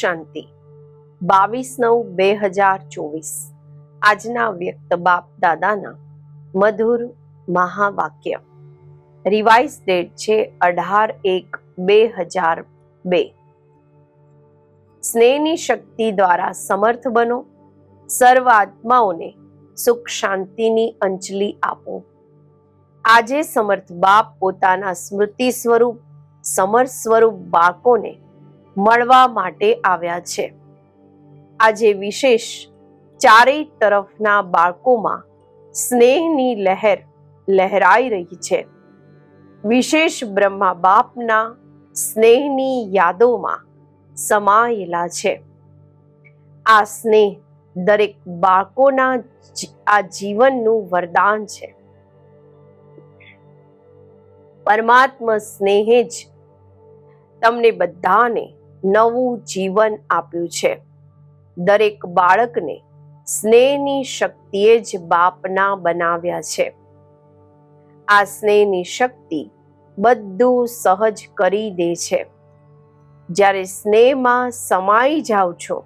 શાંતિ. બાવીસ નવ બે હજાર ચોવીસ. આજના વ્યક્ત બાપ દાદાના મધુર મહાવાક્ય. રિવાઇઝ ડેટ છે અઢાર એક બે હજાર બે. સ્નેહની શક્તિ દ્વારા સમર્થ બનો. સર્વ આત્માઓને સુખ શાંતિની અંજલિ આપો. આજે સમર્થ બાપ પોતાના સ્મૃતિ સ્વરૂપ સમર્થ સ્વરૂપ બાળકોને મળવા માટે આવ્યા છે. આજે વિશેષ ચારેય તરફના બાળકોમાં સ્નેહની લહેર લહેરાઈ રહી છે. વિશેષ બ્રહ્મા બાપના સ્નેહની યાદોમાં સમાયેલા છે. આ સ્નેહ દરેક બાળકોના આ જીવનનું વરદાન છે. પરમાત્મા સ્નેહે જ તમને બધાને નવું જીવન આપ્યું છે. દરેક બાળકને સ્નેહની શક્તિએ જ બાપના બનાવ્યા છે. આ સ્નેહની શક્તિ બધું સહજ કરી દે છે. જ્યારે સ્નેહમાં સમાઈ જાઓ છો,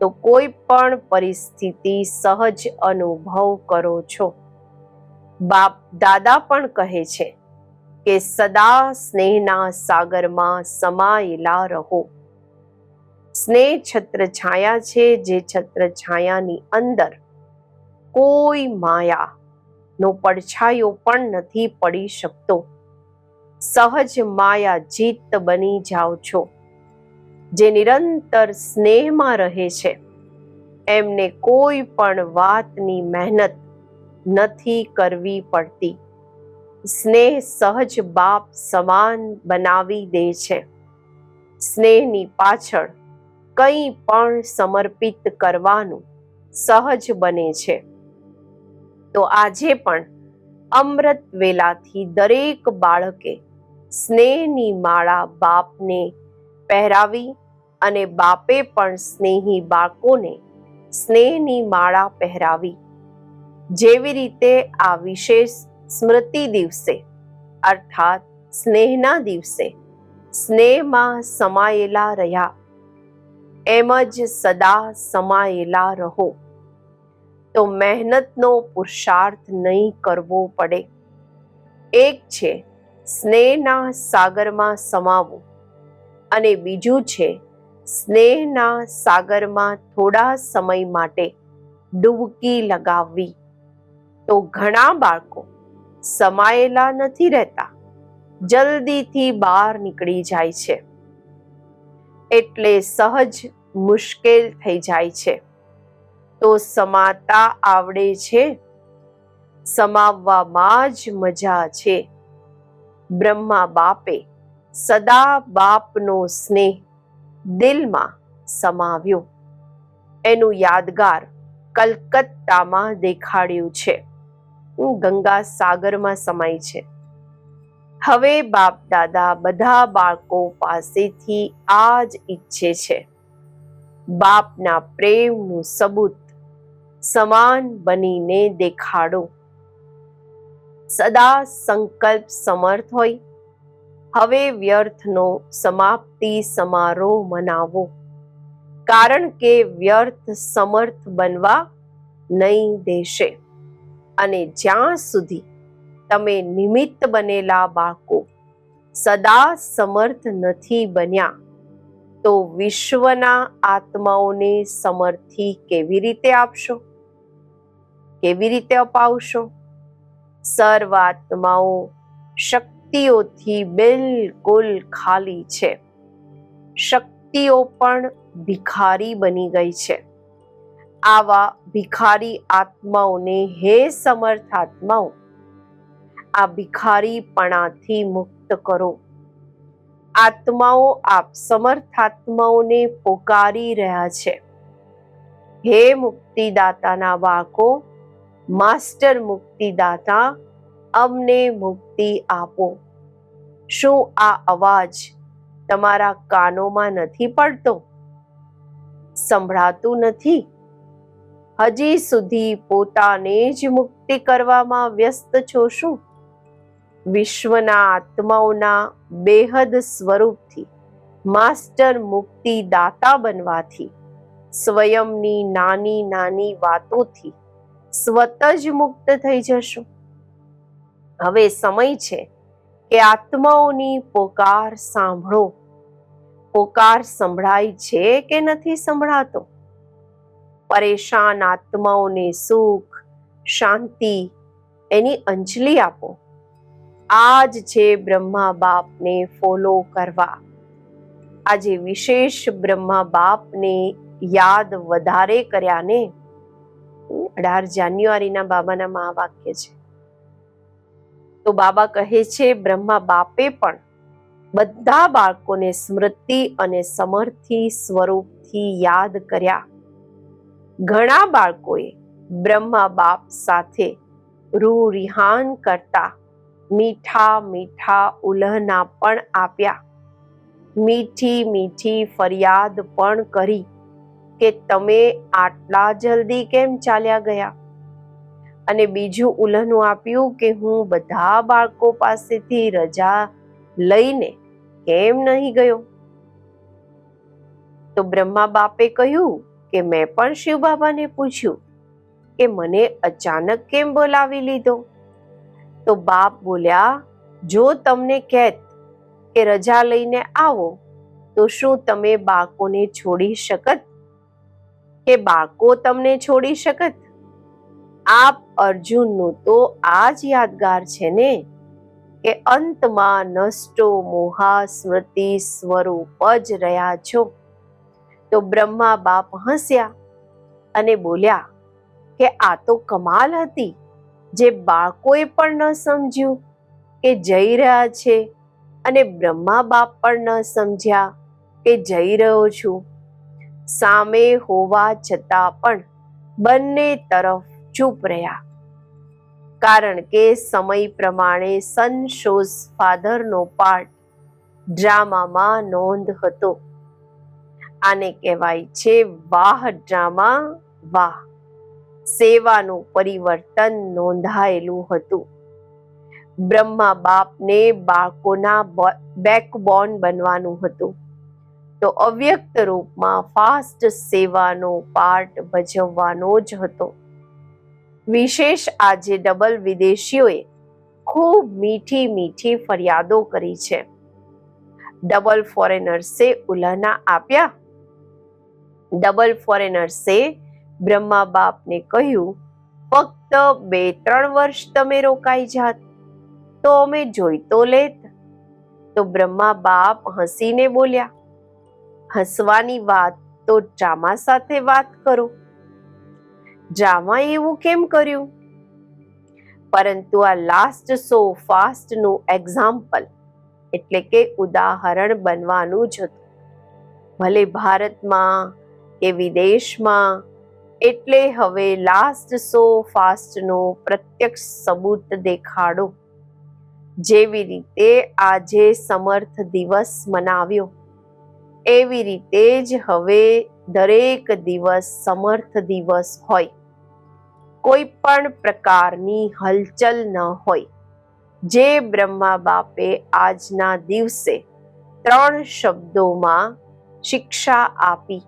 તો કોઈ પણ પરિસ્થિતિ સહજ અનુભવ કરો છો. બાપ દાદા પણ કહે છે કે, સદા સ્નેહના સાગરમાં સમાયેલા રહો. સ્નેહ છત્ર છાયા છે, જે છત્ર છાયાની અંદર કોઈ માયા નો પડછાયો પણ નથી પડી શકતો. સહજ માયા જીત બની જાઓ છો, જે નિરંતર સ્નેહમાં રહે છે. એમને કોઈ પણ વાતની મહેનત નથી કરવી પડતી. સ્નેહ સહજ બાપ સમાન બનાવી દે છે. સ્નેહની પાછળ કંઈ પણ સમર્પિત કરવાનું સહજ બને છે. તો આજે પણ અમૃત વેલાથી દરેક બાળકે સ્નેહની માળા બાપને પહેરાવી અને બાપે પણ સ્નેહી બાળકોને સ્નેહની માળા પહેરાવી. જેવી રીતે આ વિશેષ સ્મૃતિ દિવસે, અર્થાત સ્નેહના દિવસે, સ્નેહમાં સમાયેલા રહ્યા એમ જ સદા સમાયેલા રહો. તો મહેનતનો પુરુષાર્થ નહીં કરવો પડે. એક છે સ્નેહના સાગરમાં સમાવવું અને બીજું છે સ્નેહના સાગરમાં થોડા સમય માટે ડૂબકી લગાવવી. તો ઘણા બાળકો સમાયેલા નથી રહેતા. જલ્દીથી બહાર નીકળી જાય છે. એટલે સહજ મુશ્કેલ થઈ જાય છે. તો સમાતા આવડે છે? સમાવવામાં જ મજા છે. બ્રહ્મા બાપે સદા બાપનો સ્નેહ દિલમાં સમાવ્યો. એનું યાદગાર કલકત્તામાં દેખાડ્યું છે. ગંગા સાગરમાં સમાય છે. હવે બાપ દાદા બધા બાળકો પાસેથી આ જ ઈચ્છે છે. બાપના પ્રેમનું સબૂત સમાન બનીને દેખાડો. સદા સંકલ્પ સમર્થ હોય. હવે વ્યર્થનો સમાપ્તિ સમારોહ મનાવો. કારણ કે વ્યર્થ સમર્થ બનવા નહીં દેશે. અને જ્યાં સુધી તમે નિમિત્ત બનેલા બાળકો સદા સમર્થ નથી બન્યા. તો વિશ્વના આત્માઓને સમર્થી કેવી રીતે આપશો? કેવી રીતે અપાવશો? સર્વ આત્માઓ શક્તિઓથી બિલકુલ ખાલી છે. શક્તિઓ પણ ભિખારી બની ગઈ છે. આવા ભિખારી આત્માઓને હે સમર્થ આત્માઓ આ ભિખારીપણાથી મુક્ત કરો. આત્માઓ આપ સમર્થ આત્માઓને પોકારી રહ્યા છે. હે મુક્તિદાતાના વાકો, માસ્ટર મુક્તિદાતા, અમને મુક્તિ આપો. શું આ અવાજ તમારા કાનોમાં નથી પડતો? સંભળાતું નથી? હજી સુધી પોતાને જ મુક્તિ કરવામાં વ્યસ્ત છો શું? વિશ્વના આત્માઓના બેહદ સ્વરૂપથી, માસ્ટર મુક્તિ દાતા બનવાથી, સ્વયંની નાની નાની વાતોથી સ્વત જ મુક્ત થઈ જશો. હવે સમય છે કે આત્માઓની પોકાર સાંભળો. પોકાર સંભળાય છે કે નથી સંભળાતો? પરેશાન આત્માઓને સુખ, શાંતિ એની અંજલિ આપો. આજ છે બ્રહ્મા બાપને ફોલો કરવા. આજે વિશેષ બ્રહ્મા બાપને યાદ વધારે કર્યા ને? અઢાર જાન્યુઆરીના બાબાના મહાવાક્ય છે. તો બાબા કહે છે બ્રહ્મા બાપે પણ બધા બાળકોને સ્મૃતિ અને સમર્થી સ્વરૂપથી યાદ કર્યા. ઘણા બાળકોએ બ્રહ્મા બાપ સાથે રૂ રિહાન કરતા મીઠા મીઠા ઉલ્હના પણ આપ્યા. મીઠી મીઠી ફરિયાદ પણ કરી કે તમે આટલા જલ્દી કેમ ચાલ્યા ગયા? અને બીજું ઉલ્હનું આપ્યું કે હું બધા બાળકો પાસેથી રજા લઈને કેમ નહીં ગયો? તો બ્રહ્મા બાપે કહ્યું કે મેં પણ શિવ બાબાને પૂછ્યું કે મને અચાનક કેમ બોલાવી લીધો? તો બાપ બોલ્યા, જો તમને કહેત કે રજા લઈને આવો, તો શું તમે બાળકોને છોડી શકત? કે બાળકો તમને છોડી શકત? આપ અર્જુનનું તો આ જ યાદગાર છે ને, કે અંતમાં નષ્ટો મોહા સ્મૃતિ સ્વરૂપ જ રહ્યા છો. તો બ્રહ્મા બાપ હસ્યા અને બોલ્યા, કે આ તો કમાલ હતી. જે બાળકોએ પણ ન સમજ્યું કે જઈ રહ્યા છે અને બ્રહ્મા બાપ પણ ન સમજ્યા કે જઈ રહ્યો છું. સામે હોવા છતાં પણ બંને તરફ ચૂપ રહ્યા. કારણ કે સમય પ્રમાણે સન શોઝ ફાધરનો પાર્ટ ડ્રામામાં નોંધ હતો. આને કહેવાય છે વાહ ડ્રામા વાહ. સેવાનું પરિવર્તન નોંધાયેલું હતું. બ્રહ્મા બાપને બાળકોના બેકબોન બનવાનું હતું. તો અવ્યક્ત રૂપમાં ફાસ્ટ સેવાનો પાર્ટ ભજવવાનો જ હતો. વિશેષ આજે ડબલ વિદેશીઓએ ખૂબ મીઠી મીઠી ફરિયાદો કરી છે. ડબલ ફોરેનર્સે ઉલ્લના આપ્યા? ડબલ ફોરેનર્સે બ્રહ્મા બાપને કહ્યું, ફક્ત બે ત્રણ વર્ષ તમે રોકાઈ જાત, તો અમે જોઈ તો લેત. તો બ્રહ્મા બાપ હસીને બોલ્યા, હસવાની વાત તો ડ્રામા સાથે વાત કરો. ડ્રામા એવું કેમ કર્યું? પરંતુ આ લાસ્ટ સો ફાસ્ટનું એક્ઝામ્પલ એટલે કે ઉદાહરણ બનવાનું જ હતું. ભલે ભારતમાં કે વિદેશમાં એટલે હવે લાસ્ટ સો ફાસ્ટનો પ્રત્યક્ષ સબૂત દેખાડો. જેવી રીતે આજે સમર્થ દિવસ મનાવ્યો, એવી રીતે જ હવે દરેક દિવસ સમર્થ દિવસ હોય. કોઈ પણ પ્રકારની હલચલ ન હોય. જે બ્રહ્મા બાપે આજના દિવસે ત્રણ શબ્દોમાં શિક્ષા આપી.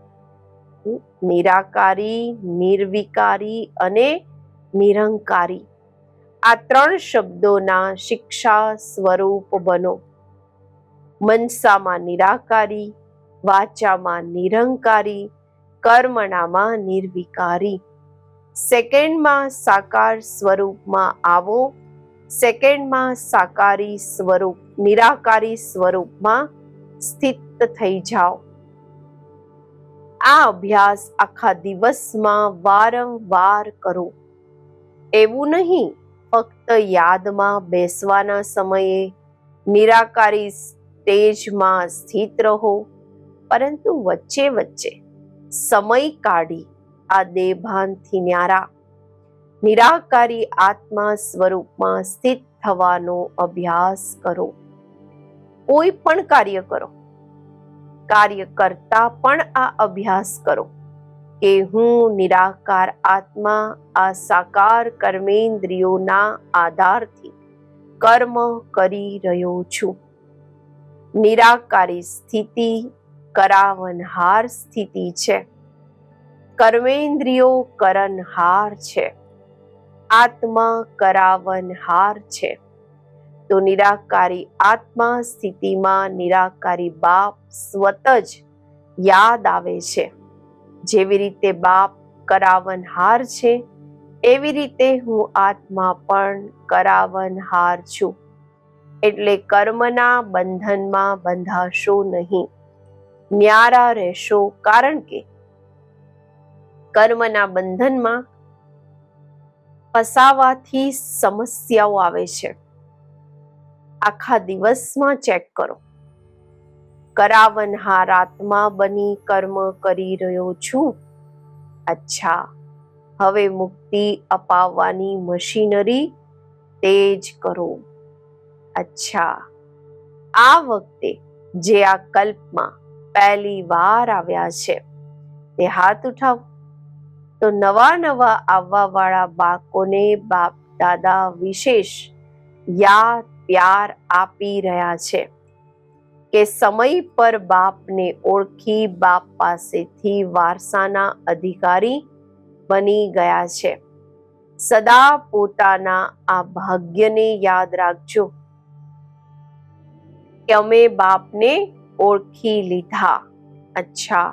નિરાકારી, નિર્વિકારી અને નિરંકારી. આ ત્રણ શબ્દોના શિક્ષા સ્વરૂપ બનો. મનસામાં નિરાકારી, વાચામાં નિરંકારી, કર્મણામાં નિર્વિકારી. સેકન્ડમાં સાકાર સ્વરૂપમાં આવો, સેકન્ડમાં સાકારી સ્વરૂપ, નિરાકારી સ્વરૂપમાં સ્થિત થઈ જાઓ. આ અભ્યાસ આખા દિવસમાં વારંવાર કરો. એવું નહીં, ફક્ત યાદમાં બેસવાના સમયે નિરાકારી સ્ટેજમાં સ્થિત રહો, પરંતુ વચ્ચે વચ્ચે સમય કાઢી આ દેભાનથી ન્યારા. નિરાકારી આત્મા સ્વરૂપમાં સ્થિત થવાનો અભ્યાસ કરો. કોઈ પણ કાર્ય કરો. કાર્ય કરતા પણ આ અભ્યાસ કરો. કે હું નિરાકાર આત્મા, આ સાકાર કર્મેન્દ્રિયોના આધારથી કર્મ કરી રહ્યો છું. નિરાકારી સ્થિતિ કરાવનહાર સ્થિતિ છે. કર્મેન્દ્રિયો કરનહાર છે. આત્મા કરાવનહાર છે. તો નિરાકારી આત્મા સ્થિતિમાં નિરાકારી બાપ સ્વત જ યાદ આવે છે. જેવી રીતે બાપ કરાવનહાર છે, એવી રીતે હું આત્મા પણ કરાવનહાર છું. એટલે કર્મના બંધનમાં બંધાશો નહીં. ન્યારા રહેશો કારણ કે કર્મના બંધનમાં ફસાવાથી સમસ્યાઓ આવે છે. આખા દિવસમાં ચેક કરો. કરાવનહાર આત્મા બની કર્મ કરી રહ્યો છું. અચ્છા, હવે મુક્તિ અપાવવાની મશીનરી તેજ કરો. અચ્છા, આ વખતે જે આ કલ્પમાં પહેલી વાર આવ્યા છે, તે હાથ ઉઠાવ. તો નવા નવા આવવા વાળા બાળકોને બાપ દાદા વિશેષ યાદ પ્યાર આપી રહ્યા છે કે સમય પર બાપને ઓળખી બાપ પાસેથી વારસાના અધિકારી બની ગયા છે. સદા પોતાના આ ભાગ્યને યાદ રાખજો કે અમે બાપને ઓળખી લીધા. અચ્છા,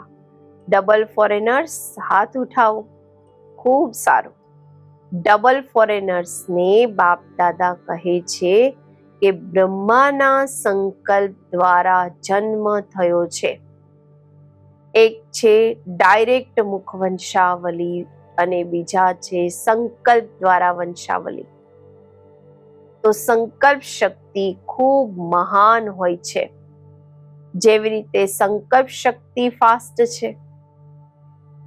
ડબલ ફોરેનર્સ હાથ ઉઠાવો. ખૂબ સારું. ડબલ ફોરેનર્સને બાપ દાદા કહે છે કે બ્રહ્માના સંકલ્પ દ્વારા જન્મ થયો છે. એક છે ડાયરેક્ટ મુખ વંશાવલી અને બીજા છે સંકલ્પ દ્વારા વંશાવલી. તો સંકલ્પ શક્તિ ખૂબ મહાન હોય છે. જેવી રીતે સંકલ્પ શક્તિ ફાસ્ટ છે,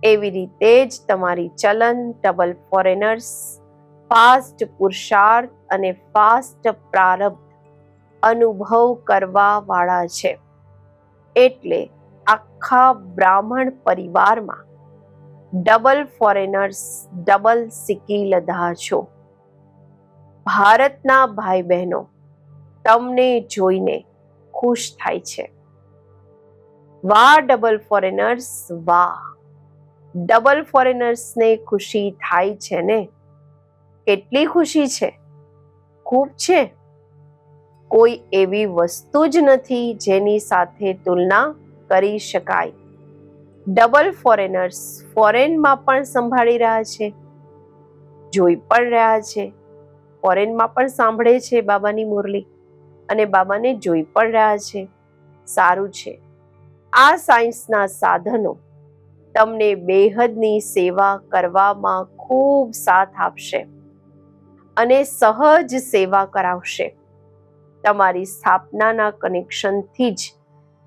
એવી રીતે જ તમારી ચલન ડબલ ફોરેનર્સ ફાસ્ટ પુરુષાર્થ અને ફાસ્ટ પ્રારબ્ધ અનુભવ કરવા વાળા છે. એટલે આખા બ્રાહ્મણ પરિવારમાં ડબલ ફોરેનર્સ ડબલ સિક્કી લધા છો. ભારતના ભાઈ બહેનો તમને જોઈને ખુશ થાય છે. વાહ ડબલ ફોરેનર્સ વાહ. ડબલ ફોરેનર્સને ખુશી થાય છે ને? કેટલી ખુશી છે? ખૂબ છે. કોઈ એવી વસ્તુ જ નથી જેની સાથે તુલના કરી શકાય. ડબલ ફોરેનર્સ ફોરેનમાં પણ સંભાળી રહ્યા છે. જોઈ પણ રહ્યા છે. ફોરેનમાં પણ સાંભળે છે બાબાની મુરલી અને બાબાને જોઈ પણ રહ્યા છે. સારું છે. આ સાયન્સના સાધનો તમને બેહદની સેવા કરવામાં ખૂબ સાથ આપશે. અને સહજ સેવા કરાવશે. તમારી સ્થાપનાના કનેક્શનથી જ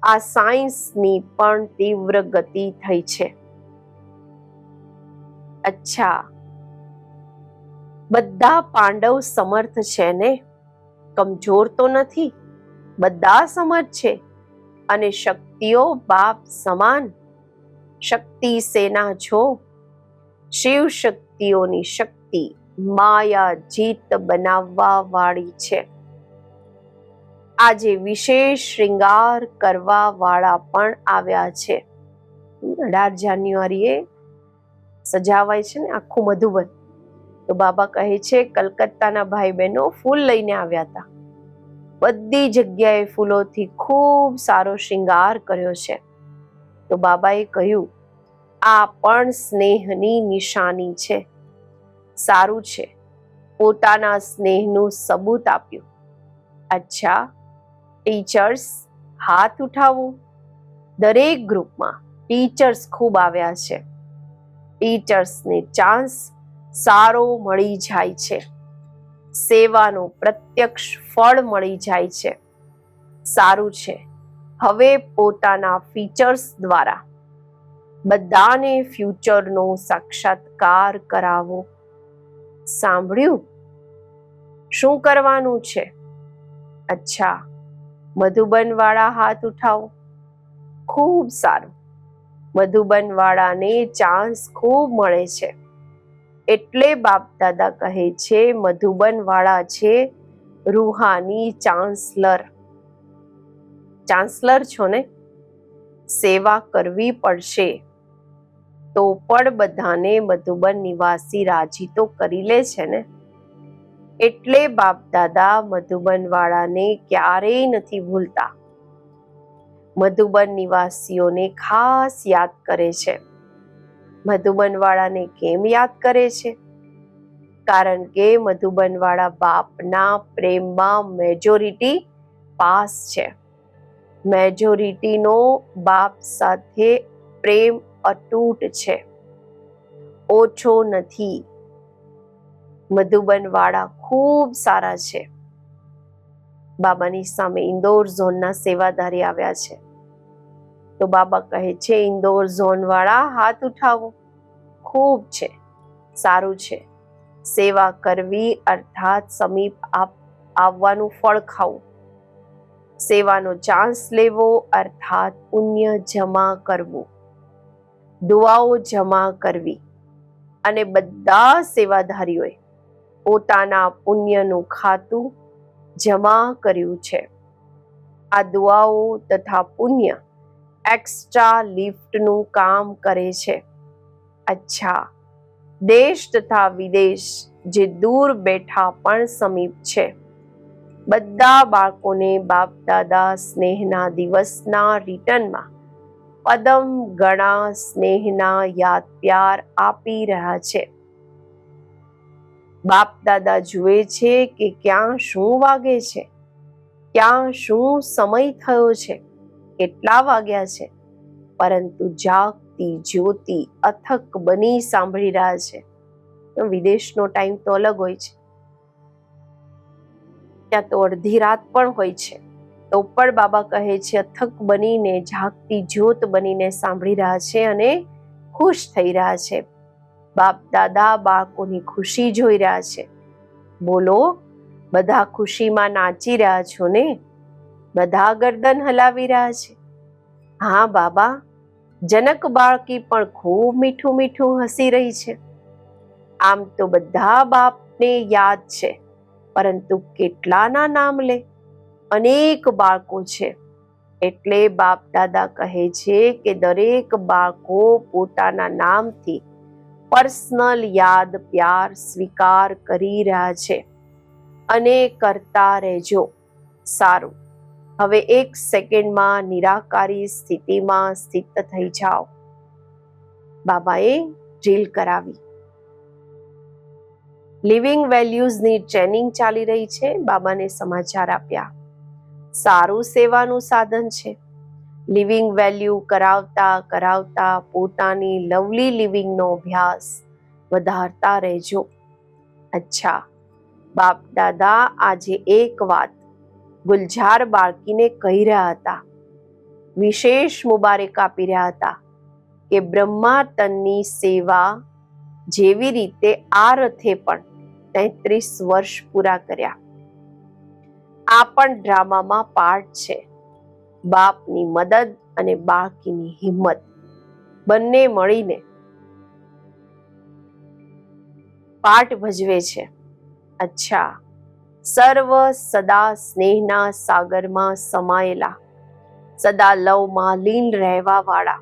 આ સાયન્સની પણ તીવ્ર ગતિ થઈ છે. અચ્છા. બધા પાંડવ સમર્થ છે ને? કમજોર તો નથી? બધા સમર્થ છે? અને શક્તિઓ બાપ સમાન? શક્તિ સેના છો? શિવ શક્તિઓની શક્તિ માયા જીત બનાવવા વાળી છે. આજે વિશેષ શ્રૃંગાર કરવા વાળા પણ આવ્યા છે. અઢાર જાન્યુઆરીએ સજાવાય છે ને આખું મધુબન તો બાબા કહે છે, કલકત્તાના ભાઈ બહેનો ફૂલ લઈને આવ્યા હતા બધી જગ્યાએ ફૂલોથી ખૂબ સારો શ્રૃંગાર કર્યો છે. તો બાબાએ કહ્યું, આ પણ સ્નેહની નિશાની છે. સારું છે. પોતાના સ્નેહનું સબૂત આપ્યું. અચ્છા, ટીચર્સ હાથ ઉઠાવો. દરેક ગ્રુપમાં ટીચર્સ ખૂબ આવ્યા છે. ટીચર્સને ચાન્સ સારો મળી જાય છે. સેવાનું પ્રત્યક્ષ ફળ મળી જાય છે. સારું છે. હવે પોતાના ફીચર્સ દ્વારા બધાને ફ્યુચરનો સાક્ષાત્કાર કરાવો. સાંભળ્યું? શું કરવાનું છે? અચ્છા મધુબન વાળા હાથ ઉઠાવો. ખૂબ સારું. મધુબન વાળાને ચાન્સ ખૂબ મળે છે. એટલે બાપ દાદા કહે છે મધુબન વાળા છે રૂહાની ચાન્સલર. ચાન્સલર છો ને? સેવા કરવી પડશે. તો પણ બધાને મધુબન નિવાસી રાજી તો કરી લે છે ને? એટલે બાપ દાદા મધુબન વાળાને ક્યારેય નથી ભૂલતા. મધુબન નિવાસીઓને ખાસ યાદ કરે છે. મધુબન વાળાને કેમ યાદ કરે છે? કારણ કે મધુબન વાળા બાપના પ્રેમમાં મેજોરિટી પાસ છે. મેજોરિટીનો બાપ સાથે પ્રેમ અતૂટ છે. ઓછો નથી. મધુબન વાળા ખૂબ સારા છે. બાબાની સામે ઇન્દોર ઝોનના સેવાધારી આવ્યા છે. તો બાબા કહે છે, ઇન્દોર ઝોન વાળા હાથ ઉઠાવો. ખૂબ છે. સારું છે. સેવા કરવી અર્થાત સમીપ આવવાનું ફળ ખાવું. સેવાનો ચાન્સ લેવો અર્થાત પુણ્ય જમા કરવું. દુઆઓ જમા કરવી. અને બધા સેવાધારીઓએ પોતાના પુણ્યનું ખાતું જમા કર્યું છે. આ દુઆઓ તથા પુણ્ય એક્સ્ટ્રા લિફ્ટનું કામ કરે છે. અચ્છા, દેશ તથા વિદેશ જે દૂર બેઠા પણ સમીપ છે. બધા બાળકોને બાપ દાદા સ્નેહના દિવસના રિટર્નમાં પદમ ગણા સ્નેહના યાદ પ્યાર આપી રહ્યા છે. બાપ દાદા જુએ છે કે ક્યાં શું વાગે છે, ક્યાં શું સમય થયો છે, કેટલા વાગ્યા છે, પરંતુ જાગતી જ્યોતિ અથક બની સાંભળી રહ્યા છે. વિદેશનો ટાઈમ તો અલગ હોય છે. ત્યાં તો અડધી રાત પણ હોય છે. તો પણ બાબા કહે છે, અથક બનીને, જાગતી જ્યોત બનીને સાંભળી રહ્યા છે અને ખુશ થઈ રહ્યા છે. બાપ દાદા બાળકોની ખુશી જોઈ રહ્યા છે. બોલો, બધા ખુશીમાં નાચી રહ્યા છો ને? બધા ગરદન હલાવી રહ્યા છે? હા બાબા, જનક બાળકી પણ ખૂબ મીઠું મીઠું હસી રહી છે. આમ તો બધા બાપને યાદ છે. પરંતુ કેટલાના નામ લે? અનેક બાળકો છે. એટલે બાપ દાદા કહે છે કે દરેક બાળકો પોતાના નામથી પર્સનલ યાદ, પ્યાર, સ્વીકાર કરી રહ્યા છે અને કરતા રહેજો. સારું. હવે એક સેકન્ડમાં નિરાકારી સ્થિતિમાં સ્થિત થઈ જાઓ. બાબાએ ડ્રીલ કરાવી. લિવિંગ વેલ્યુઝની ટ્રેનિંગ ચાલી રહી છે. બાબાને સમાચાર આપ્યા. સારું સેવાનું સાધન છે. લિવિંગ વેલ્યુ કરાવતા કરાવતા પોતાની લવલી લિવિંગનો અભ્યાસ વધારતા રહેજો. અચ્છા, બાપ દાદા આજે એક વાત ગુલઝાર બાળકીને કહી રહ્યા હતા. વિશેષ મુબારક આપી રહ્યા હતા કે બ્રહ્મા તનની સેવા જેવી રીતે આ રથે પણ તેત્રીસ વર્ષ પૂરા કર્યા. આ પણ ડ્રામામાં પાર્ટ છે. બાપની મદદ અને બાળકીની હિંમત. બંને મળીને પાઠ ભજવે છે. અચ્છા. સર્વ સદા સ્નેહના સાગરમાં સમાયેલા. સદા લવમાં લીન રહેવા વાળા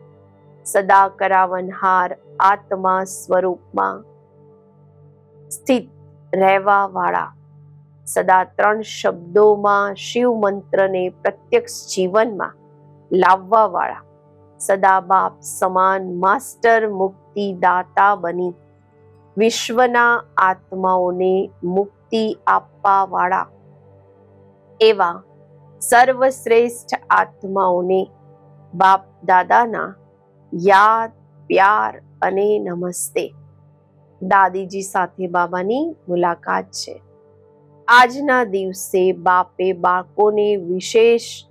સદા કરાવનહાર આત્મા સ્વરૂપમાં સ્થિત રહેવા વાળા સદા ત્રણ શબ્દોમાં શિવ મંત્રને પ્રત્યક્ષ જીવનમાં લાવવા વાળા સદા બાપ સમાન માસ્ટર મુક્તિ દાતા બની. વિશ્વના આત્માઓને મુક્તિ આપવા વાળા એવા સર્વશ્રેષ્ઠ આત્માઓને બાપ દાદાના યાદ, પ્યાર અને નમસ્તે. દાદીજી સાથે બાબાની મુલાકાત છે. આજના દિવસે બાપે બાળકોને વિશેષ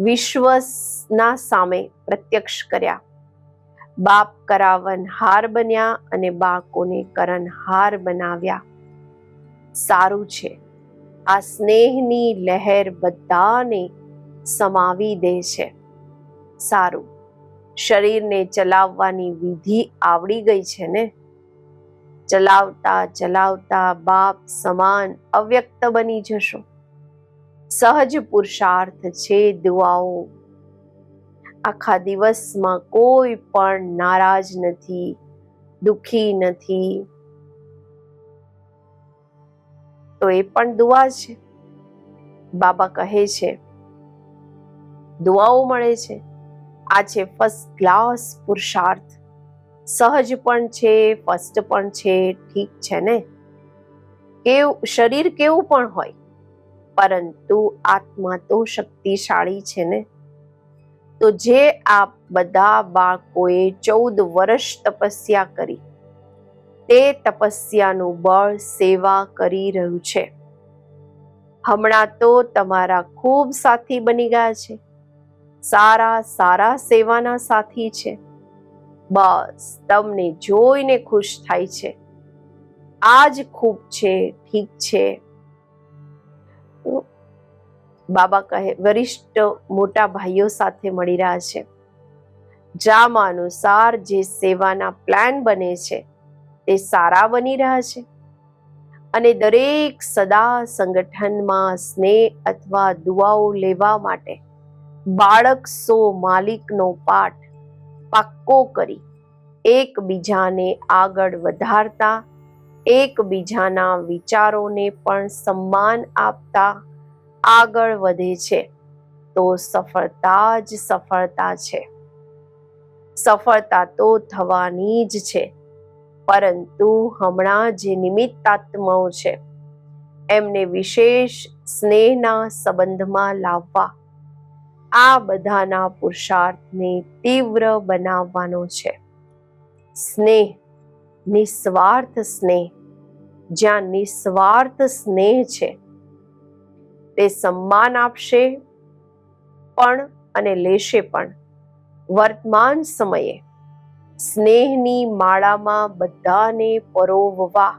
વિશ્વના સામે પ્રત્યક્ષ કર્યા. બાપ કરાવન હાર બન્યા અને બાળકોને કરનહાર બનાવ્યા. સારું છે. આ સ્નેહની લહેર બધાને સમાવી દે છે. સારું. શરીરને ચલાવવાની વિધિ આવડી ગઈ છે ને? ચલાવતા ચલાવતા બાપ સમાન અવ્યક્ત બની જશો. સહજ પુરુષાર્થ છે દુઆઓ આખા દિવસમાં કોઈ પણ નારાજ નથી, દુખી નથી. તો એ પણ દુઆ છે. બાબા કહે છે, દુઆઓ મળે છે. આ છે ફર્સ્ટ ક્લાસ પુરુષાર્થ. સહજ પણ છે ફર્સ્ટ પણ છે, ઠીક છે ને? કેવું, શરીર કેવું પણ હોય, પરંતુ આત્મા તો શક્તિશાળી છે ને? તો જે આ બધા બાળકોએ ચૌદ વર્ષ તપસ્યા કરી, તે તપસ્યાનું બળ સેવા કરી રહ્યું છે. હમણાં તો તમારા ખૂબ સાથી બની ગયા છે. સારા સારા સેવાના સાથી છે. બસ, તમને જોઈને ખુશ થાય છે. આ જ ખૂબ છે, ઠીક છે. બાબા કહે, વરિષ્ઠ મોટા ભાઈઓ સાથે મળી રહ્યા છે. જામ અનુસાર જે સેવાના પ્લાન બને છે, તે સારા બની રહ્યા છે. અને દરેક સદા સંગઠનમાં સ્નેહ અથવા દુઆઓ લેવા માટે બાળક સો માલિકનો પાઠ પાક્કો કરી એકબીજાને આગળ વધારતા, એકબીજાના વિચારોને પણ સન્માન આપતા આગળ વધે છે. તો સફળતા જ સફળતા છે. સફળતા તો થવાની જ છે. પરંતુ હમણાં જે નિમિત્તાત્માઓ છે, એમને વિશેષ સ્નેહના સંબંધમાં લાવવા આ બધાના પુરુષાર્થને તીવ્ર બનાવવાનો છે. સ્નેહ, નિસ્વાર્થ સ્નેહ, જ્યાં નિસ્વાર્થ સ્નેહ છે, તે સન્માન આપશે પણ અને લેશે પણ. વર્તમાન સમયે સ્નેહની માળામાં બધાને પરોવવા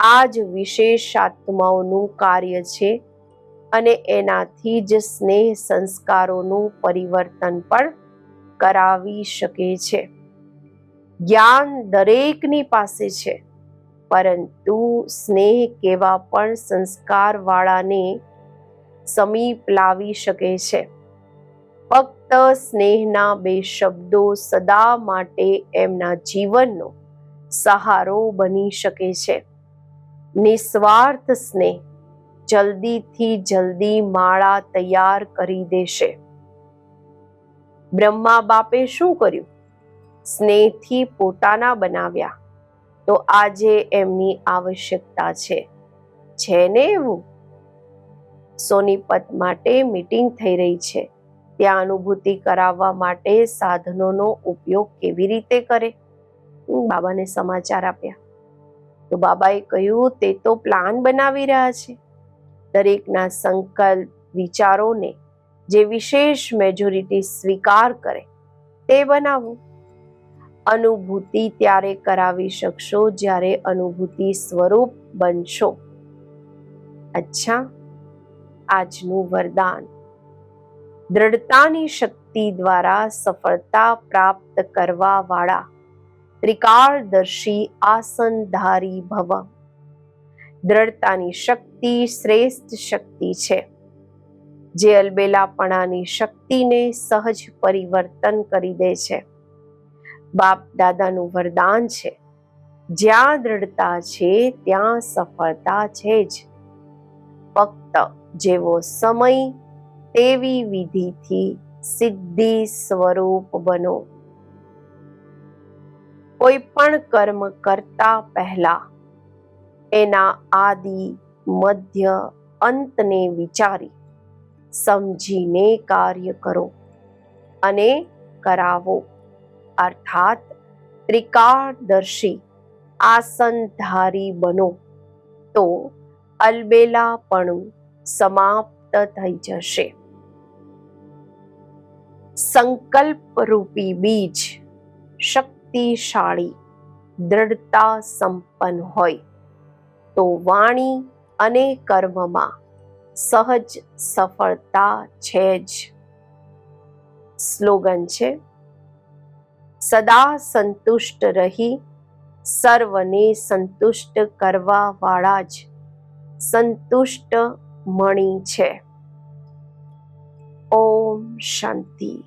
આ જ વિશેષ આત્માઓનું કાર્ય છે અને એનાથી જ સ્નેહ સંસ્કારોનું પરિવર્તન પણ કરાવી શકે છે. જ્ઞાન દરેકની પાસે છે, પરંતુ સ્નેહ કેવા પણ સંસ્કારવાળાને સમીપ લાવી શકે છે. ફક્ત સ્નેહના બે શબ્દો સદા માટે એમના જીવનનો સહારો બની શકે છે. નિસ્વાર્થ સ્નેહ જલ્દીથી જલ્દી માળા તૈયાર કરી દેશે. બ્રહ્મા બાપે શું કર્યું? સ્નેહથી પોતાના બનાવ્યા. તો આજે એમની આવશ્યકતા છે. છે ને એવું? સોનીપત માટે મીટિંગ થઈ રહી છે. ત્યાં અનુભૂતિ કરાવવા માટે સાધનોનો ઉપયોગ કેવી રીતે કરે? બાબાને સમાચાર આપ્યા. તો બાબાએ કહ્યું, તે તો પ્લાન બનાવી રહ્યા છે. દરેકના સંકલ્પ, વિચારોને જે વિશેષ મેજોરિટી સ્વીકાર કરે, તે બનાવો. અનુભૂતિ ત્યારે કરાવી શકશો જ્યારે અનુભૂતિ સ્વરૂપ બનશો. અચ્છા, આજનું વરદાન. દ્રઢતાની શક્તિ દ્વારા સફળતા પ્રાપ્ત કરવા વાળા ત્રિકાળદર્શી આસનધારી ભવ. દ્રઢતાની શક્તિ શ્રેષ્ઠ શક્તિ છે. જે અલબેલાપણાની શક્તિને સહજ પરિવર્તન કરી દે છે. બાપ દાદાનું વરદાન છે. જ્યાં દ્રઢતા છે, ત્યાં સફળતા છે જ. ફક્ત જેવો સમય, તેવી વિધિથી સિદ્ધિ સ્વરૂપ બનો. કોઈ પણ કર્મ કરતા પહેલા એના આદિ, મધ્ય અંતને વિચારી, સમજીને કાર્ય કરો અને કરાવો. અર્થાત ત્રિકાળદર્શી, આસનધારી બનો તો અલબેલાપણું સમાપ્ત થઈ જશે. સંકલ્પરૂપી બીજ શક્તિશાળી, દ્રઢતા સંપન્ન હોય. તો વાણી અને કર્મમાં સહજ સફળતા છે જ. સ્લોગન છે, સદા સંતુષ્ટ રહી, સર્વને સંતુષ્ટ કરવા વાળા જ સંતુષ્ટ મણી છે. ઓમ શાંતિ.